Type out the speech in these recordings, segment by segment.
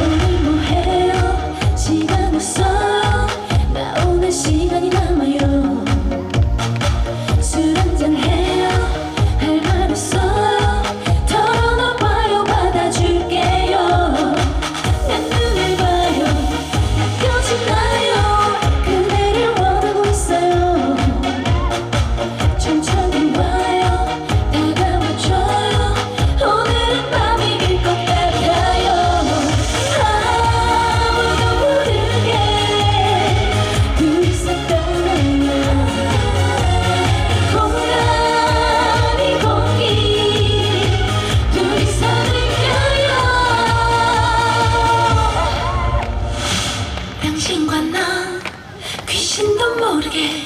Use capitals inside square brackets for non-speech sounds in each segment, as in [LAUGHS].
오늘 뭐해요? 시간 없어 모르게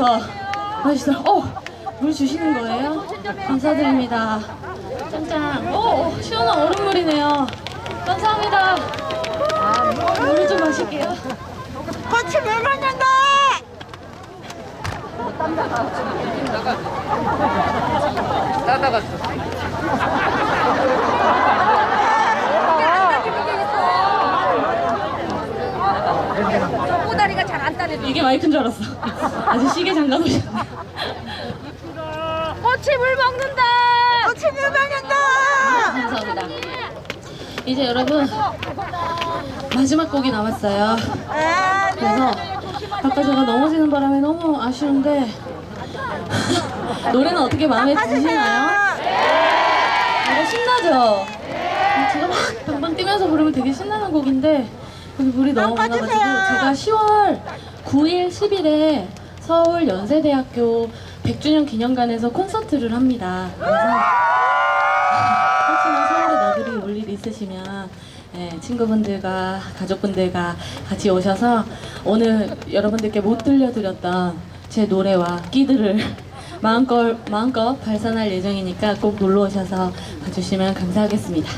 더 마시다. 어, 물 주시는 거예요? 감사드립니다. 짱짱. 오, 오, 시원한 얼음물이네요. 감사합니다. 물을 좀 마실게요. 같이 물 마신다! 꼬다리가 잘 안 따네. 이게 마이크인 줄 알았어. 아주 시계 장갑 오셨네. 꽃이 물 먹는다. 같이 물 마신다! 감사합니다. 이제 여러분 마지막 곡이 남았어요. 아, 네. 그래서 아까 제가 넘어지는 바람에 너무 아쉬운데 노래는 어떻게 마음에 드시나요? 이거 신나죠? 제가 막 방방 뛰면서 부르면 되게 신나는 곡인데 여기 물이 너무 아, 많아가지고. 제가 10월 9일, 10일에 서울 연세대학교 100주년 기념관에서 콘서트를 합니다. 그래서 혹시나 서울에 나들이 올 일 있으시면 예, 친구분들과 가족분들과 같이 오셔서 오늘 여러분들께 못 들려드렸던 제 노래와 끼들을 [LAUGHS] 마음껏, 마음껏 발산할 예정이니까 꼭 놀러 오셔서 봐주시면 감사하겠습니다.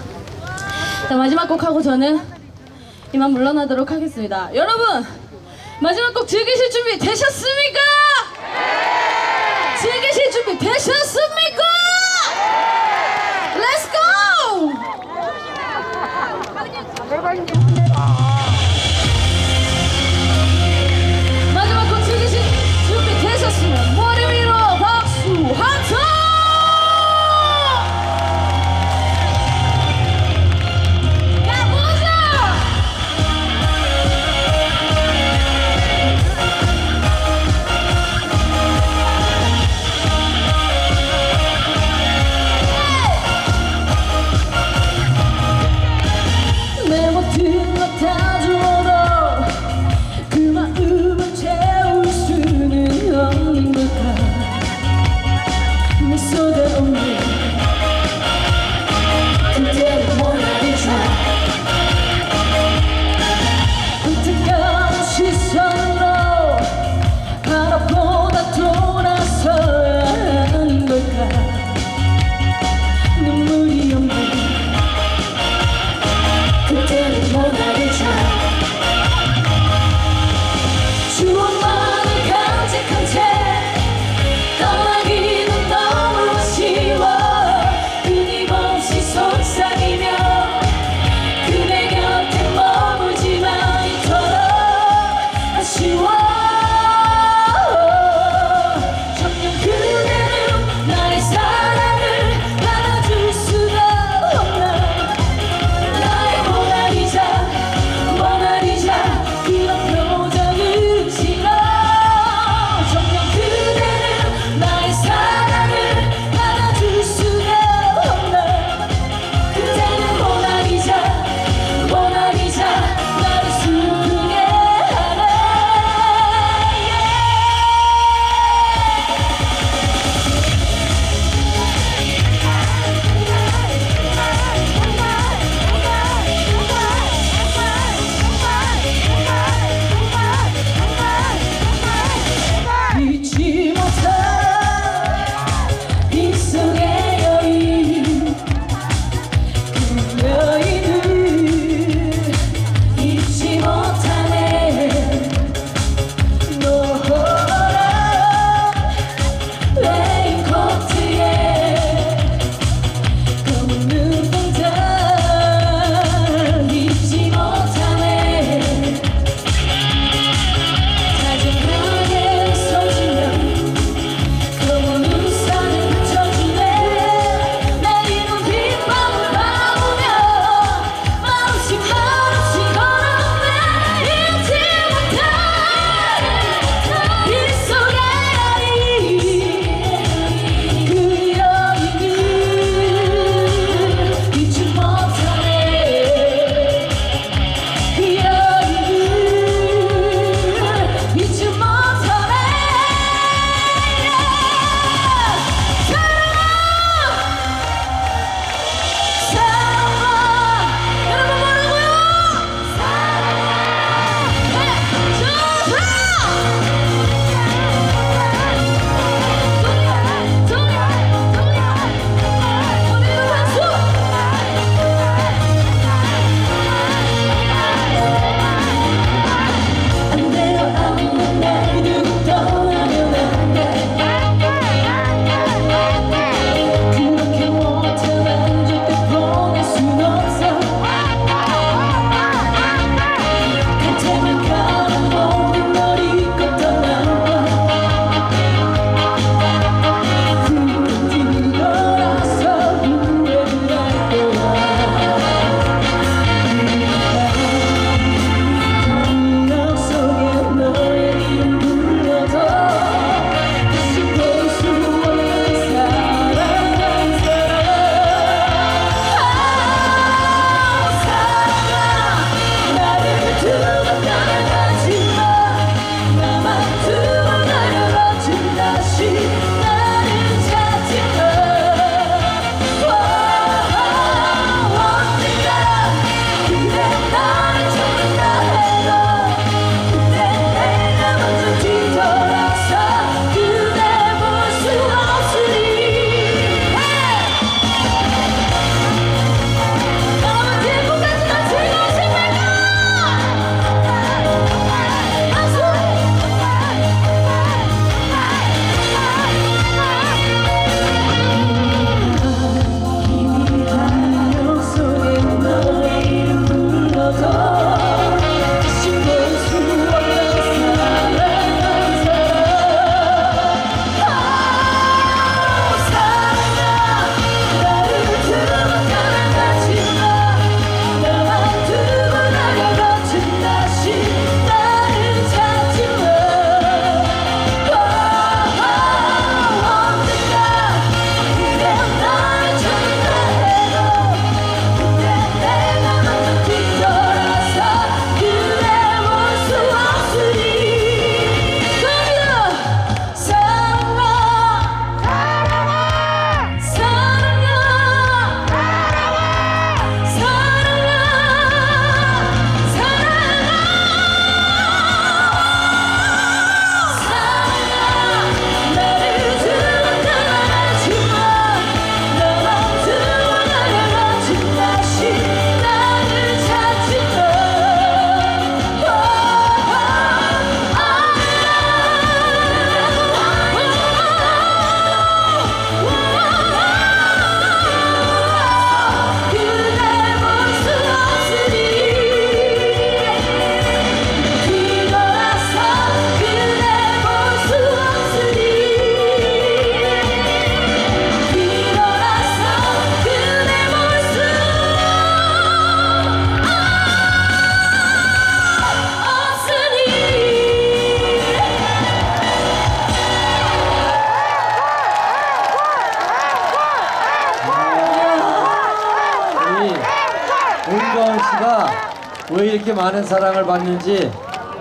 자, 마지막 곡 하고 저는 이만 물러나도록 하겠습니다. 여러분, 마지막 곡 즐기실 준비 되셨습니까? 즐기실 준비 되셨습니까? Let's go! 이렇게 많은 사랑을 받는지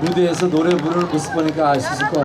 무대에서 노래 부르는 모습 보니까 있을 것 같아요.